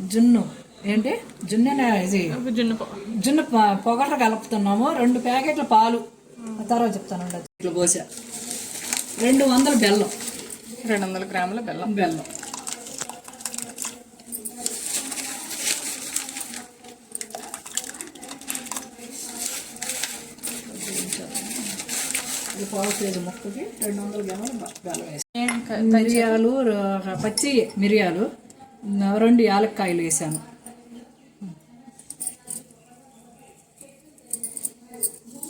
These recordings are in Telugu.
జున్ను. ఏంటి? జున్ను ఇది? జున్ను జున్ను పొగట కలుపుతున్నాము. రెండు ప్యాకెట్ల పాలు. తర్వాత చెప్తాను ఇట్లా పోసా. రెండు వందల బెల్లం. రెండు వందల గ్రాముల బెల్లం. బెల్లం. ఇది పావు కేజీ ముక్కకి రెండు వందల గ్రాములు బెల్లం క- మిరియాలు పచ్చి మిరియాలు. రెండు యాలక్కాయలు వేసాను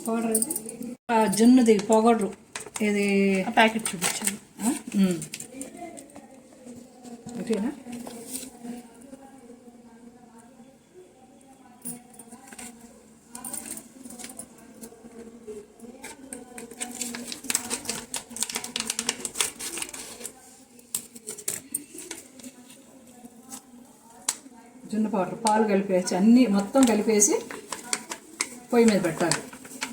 పౌడర్ జున్నుది పొగడ్రు ఇది ప్యాకెట్? ఉమ్. ఓకేనా? జున్ను పౌడర్ పాలు కలిపేసి అన్నీ మొత్తం కలిపేసి పొయ్యి మీద పెట్టాలి.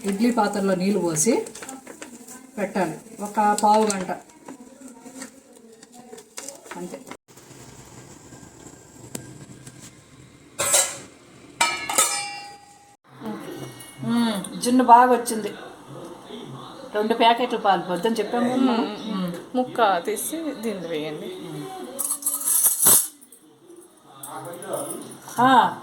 ఇడ్లీ పాత్రలో నీళ్ళు పోసి పెట్టాలి. ఒక పావు గంట. అంతే. జున్ను బాగా వచ్చింది. రెండు ప్యాకెట్లు పాలు. పొద్దున చెప్పాము. ముక్క తీసి దీన్ని వేయండి. 啊